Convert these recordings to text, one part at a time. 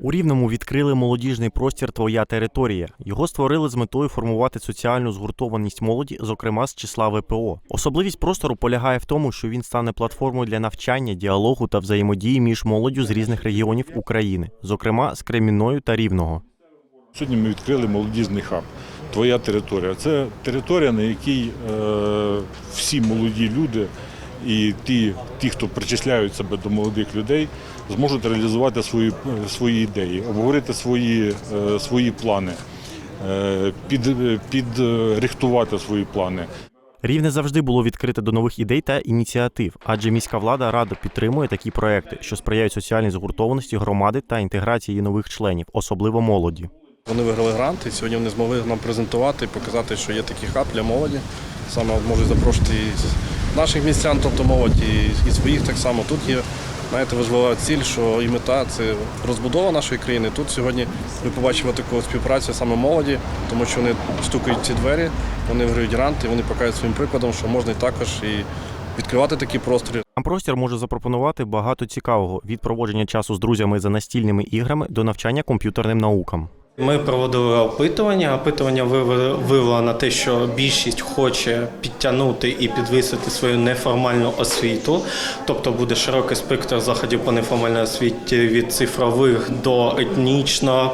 У Рівному відкрили молодіжний простір Твоя територія. Його створили з метою формувати соціальну згуртованість молоді, зокрема з числа ВПО. Особливість простору полягає в тому, що він стане платформою для навчання, діалогу та взаємодії між молоддю з різних регіонів України, зокрема з Кремінною та Рівного. Сьогодні ми відкрили молодіжний хаб. Твоя територія. Це територія, на якій е, всі молоді люди і ті, ті, хто причисляють себе до молодих людей, зможуть реалізувати свої, свої ідеї, обговорити свої, е, свої плани, е, під, підрихтувати свої плани. Рівне завжди було відкрите до нових ідей та ініціатив, адже міська влада радо підтримує такі проекти, що сприяють соціальній згуртованості громади та інтеграції нових членів, особливо молоді. Вони виграли грант, і сьогодні вони змогли нам презентувати і показати, що є такий хаб для молоді. Саме можуть запрошувати наших містян, тобто молодь, і, і своїх так само. Тут є знаєте, важлива ціль, що і мета це розбудова нашої країни. Тут сьогодні ми побачимо таку співпрацю саме молоді, тому що вони стукають ці двері, вони виграють гранти, вони показують своїм прикладом, що можна також і відкривати такі простори. Сам простір може запропонувати багато цікавого від проводження часу з друзями за настільними іграми до навчання комп'ютерним наукам. Ми проводили опитування. Опитування виявило на те, що більшість хоче підтягнути і підвисити свою неформальну освіту, тобто буде широкий спектр заходів по неформальній освіті від цифрових до етнічно,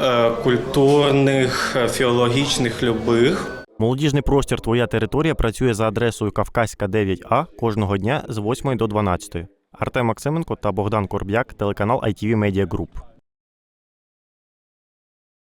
е, культурних, е, філологічних, любих. Молодіжний простір Твоя територія працює за адресою Кавказька 9А кожного дня з 8 до 12. Артем Максименко та Богдан Корб'як, телеканал ITV Media Group.